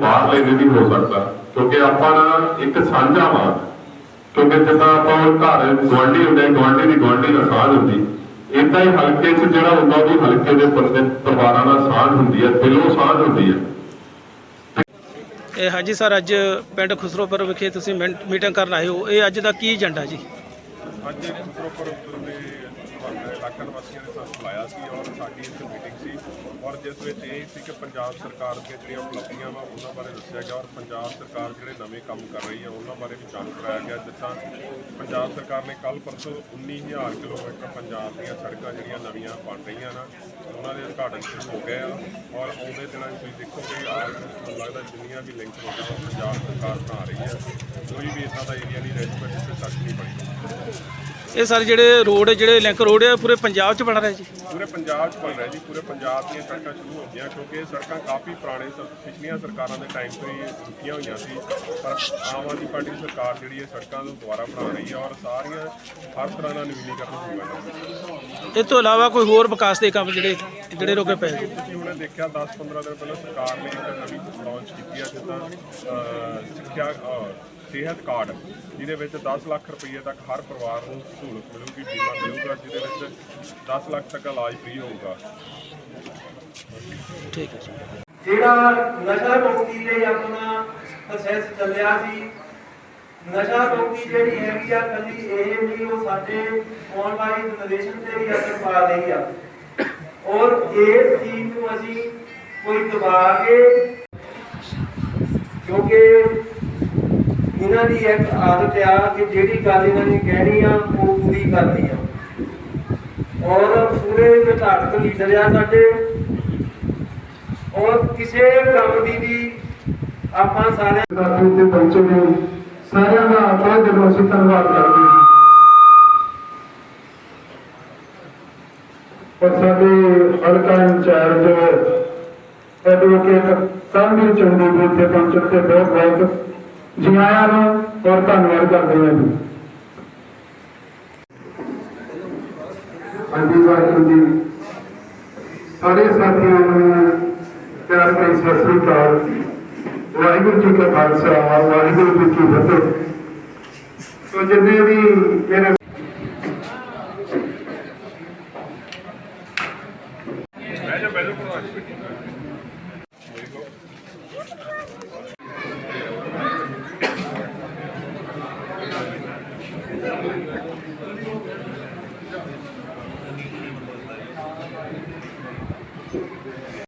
ਬਾਹਰਲੇ ਦੇ ਨਹੀਂ ਹੋ ਸਕਦਾ। ਕਿਉਂਕਿ ਆਪਾਂ ਇੱਕ ਸਾਂਝਾ ਵਾ ਕਿਉਂਕਿ ਜਿੱਦਾਂ ਆਪਾਂ ਘਰ ਗੁਆਂਢੀ ਹੁੰਦੇ ਗੁਆਂਢੀ ਦੀ ਗੁਆਂਢੀ ਨਾਲ ਸਾਂਝ ਹੁੰਦੀ। ਇਦਾਂ ਹੀ ਹਲਕੇ 'ਚ ਜਿਹੜਾ ਹੁੰਦਾ, ਉਹਦੀ ਹਲਕੇ ਦੇ ਬੰਦੇ ਪਰਿਵਾਰਾਂ ਨਾਲ ਸਾਂਝ ਹੁੰਦੀ ਹੈ, ਦਿਲੋਂ ਸਾਂਝ ਹੁੰਦੀ ਹੈ। ਇਹ ਹਾਂਜੀ ਸਰ, ਅੱਜ ਪਿੰਡ ਖੁਸਰੋਪੁਰ ਵਿਖੇ ਤੁਸੀਂ ਮੀਟਿੰਗ ਕਰਨ ਆਏ ਹੋ। ਇਹ ਅੱਜ ਦਾ ਕੀ ਏਜੰਡਾ ਜੀ? ਅੱਜ ਪ੍ਰੋਪਰ ਉੱਤਰ ਦੇ ਇਲਾਕਾ ਨਿਵਾਸੀਆਂ ਨੇ ਸਾਨੂੰ ਬੁਲਾਇਆ ਸੀ ਔਰ ਸਾਡੀ ਇੱਕ ਮੀਟਿੰਗ ਸੀ ਔਰ ਜਿਸ ਵਿੱਚ ਇਹ ਸੀ ਕਿ ਪੰਜਾਬ ਸਰਕਾਰ ਦੀਆਂ ਜਿਹੜੀਆਂ ਉਪਲਬਧੀਆਂ ਵਾ ਉਹਨਾਂ ਬਾਰੇ ਦੱਸਿਆ ਗਿਆ ਔਰ ਪੰਜਾਬ ਸਰਕਾਰ ਜਿਹੜੇ ਨਵੇਂ ਕੰਮ ਕਰ ਰਹੀ ਹੈ ਉਹਨਾਂ ਬਾਰੇ ਵੀ ਜਾਣ ਕਰਾਇਆ ਗਿਆ, ਜਿੱਦਾਂ ਪੰਜਾਬ ਸਰਕਾਰ ਨੇ ਕੱਲ ਪਰਸੋਂ 19000 ਕਿਲੋਮੀਟਰ ਪੰਜਾਬ ਦੀਆਂ ਸੜਕਾਂ ਜਿਹੜੀਆਂ ਨਵੀਆਂ ਬਣ ਰਹੀਆਂ ਨਾ, ਉਹਨਾਂ ਦੇ ਉਦਘਾਟਨ ਸ਼ੁਰੂ ਹੋ ਗਏ ਆ ਔਰ ਆਉਂਦੇ ਦਿਨਾਂ 'ਚ ਤੁਸੀਂ ਦੇਖੋਗੇ ਆਲਮੋਸਟ ਮੈਨੂੰ ਲੱਗਦਾ ਜਿੰਨੀਆਂ ਵੀ ਲਿੰਕ ਰੋਡਾਂ ਵਾ ਪੰਜਾਬ ਸਰਕਾਰ ਬਣਾ ਰਹੀ ਹੈ ਕੋਈ ਵੀ ਇਦਾਂ ਦਾ ਏਰੀਆ ਨਹੀਂ ਰਹਿ ਚੁੱਕਾ ਜਿੱਥੇ ਸੜਕ ਨਹੀਂ ਬਣੀ। ਇਹ ਸਾਰੇ ਜਿਹੜੇ ਰੋਡ ਜਿਹੜੇ ਲਿੰਕ ਰੋਡ ਆ ਪੂਰੇ ਪੰਜਾਬ 'ਚ ਬਣ ਰਹੇ ਜੀ। ਪੂਰੇ ਪੰਜਾਬ 'ਚ ਬਣ ਰਿਹਾ ਜੀ ਪੂਰੇ ਪੰਜਾਬ ਦੀਆਂ ਸੜਕਾਂ ਸ਼ੁਰੂ ਹੋ ਗਈਆਂ ਕਿਉਂਕਿ ਇਹ ਸੜਕਾਂ ਕਾਫੀ ਪੁਰਾਣੇ ਸ- ਪਿਛਲੀਆਂ ਸਰਕਾਰਾਂ ਦੇ ਟਾਈਮ ਤੋਂ ਹੀ ਰੁਕੀਆਂ ਹੋਈਆਂ ਸੀ। ਪਰ ਆਮ ਆਦਮੀ ਪਾਰਟੀ ਸਰਕਾਰ ਜਿਹੜੀ ਇਹ ਸੜਕਾਂ ਨੂੰ ਦੁਬਾਰਾ ਬਣਾ ਰਹੀ ਹੈ ਔਰ ਸਾਰੀਆਂ ਹਰ ਤਰ੍ਹਾਂ ਦਾ ਨਵੀਨੀਕਰਨ ਹੋਊਗਾ ਇਹ ਤੋਂ ਇਲਾਵਾ ਕੋਈ ਹੋਰ ਵਿਕਾਸ ਦੇ ਕੰਮ ਜਿਹੜੇ ਜਿਹੜੇ ਰੋਕੇ ਪਏ ਜੀ? ਤੁਸੀਂ ਹੁਣੇ ਦੇਖਿਆ 10-15 ਦਿਨ ਪਹਿਲਾਂ ਸਰਕਾਰ ਨੇ ਇੱਕ ਨਵੀਂ ਲਾਂਚ ਕੀਤੀ ਹੈ ਜਿੱਦਾਂ ਅਹ, ਸਿੱਖਿਆ ਅਹ, ਸਿਹਤ ਕਾਰਡ ਜਿਹਦੇ ਵਿੱਚ 10 ਲੱਖ ਰੁਪਏ ਤੱਕ ਹਰ ਪਰਿਵਾਰ ਨੂੰ ਸਹੂਲਤ ਮਿਲੂਗੀ ਬੀਮਾ ਮਿਲੂਗਾ ਜਿਹਦੇ ਵਿੱਚ 10 ਲੱਖ ਤੱਕ ਇਲਾਜ ਫ੍ਰੀ ਹੋਊਗਾ। ਠੀਕ ਹੈ ਜਿਹੜਾ ਨਸ਼ਾ ਮੁਕਤੀ ਲਈ ਆਪਣਾ ਪ੍ਰੋਸੈਸ ਚੱਲਿਆ ਸੀ ਨਸ਼ਾ ਮੁਕਤੀ ਜਿਹੜੀ ਹੈਗੀ ਆ ਕੱਲੀ ਇਹ ਨਹੀਂ ਉਹ ਸਾਡੇ ਆਉਣ ਵਾਲੀ ਜਨਰੇਸ਼ਨ ਤੇ ਵੀ ਅਸਰ ਪਾ ਰਹੀ ਆ। ਔਰ ਇਸ ਚੀਜ਼ ਨੂੰ ਅਸੀਂ ਕੋਈ ਦਬਾ ਕੇ ਕਿਉਂਕਿ ਇਹਨਾਂ ਦੀ ਇੱਕ ਆਦਤ ਆ ਕਿ ਜਿਹੜੀ ਗੱਲ ਇਹਨਾਂ ਨੇ ਕਹਿਣੀ ਆ, ਉਹ ਪੂਰੀ ਕਰਨੀ ਆ। ਔਰ ਪੂਰੇ ਵਿਧਾਨਕ ਲੀਡਰ ਆ ਸਾਡੇ। ਔਰ ਕਿਸੇ ਕੰਮ ਦੀ ਵੀ ਆਪਾਂ ਸਾਰੇ ਸਾਥੀ ਤੇ ਪਹੁੰਚੇ ਨੇ। ਸਾਰਿਆਂ ਦਾ ਆਪਣਾ ਦਿਲੋਂ ਅਸੀਂ ਧੰਨਵਾਦ ਕਰਦੇ ਹਾਂ। ਔਰ ਸਾਡੇ ਹਲਕਾ ਇੰਚਾਰਜ ਐਡਵੋਕੇਟ ਕਾਮਵੀਰ ਚੰਦੀ ਜੀ ਪਹੁੰਚਣ ਤੇ ਬਹੁਤ ਬਹੁਤ ਜੀ ਨੂੰ ਔਰ ਧੰਨਵਾਦ ਕਰਦੇ ਹਾਂ ਜੀ। ਅੰਦੀ ਵਾਹਿਗੁਰੂ ਜੀ। ਸਾਰੇ ਸਾਥੀਆਂ ਨੂੰ ਪਿਆਰ ਭਰੀ ਸਤਿ ਸ੍ਰੀ ਅਕਾਲ। ਵਾਹਿਗੁਰੂ ਜੀ ਕਾ ਖਾਲਸਾ, ਵਾਹਿਗੁਰੂ ਜੀ ਕੀ ਫਤਿਹ। ਸੋ ਜਿੰਨੇ ਵੀ ਮੇਰੇ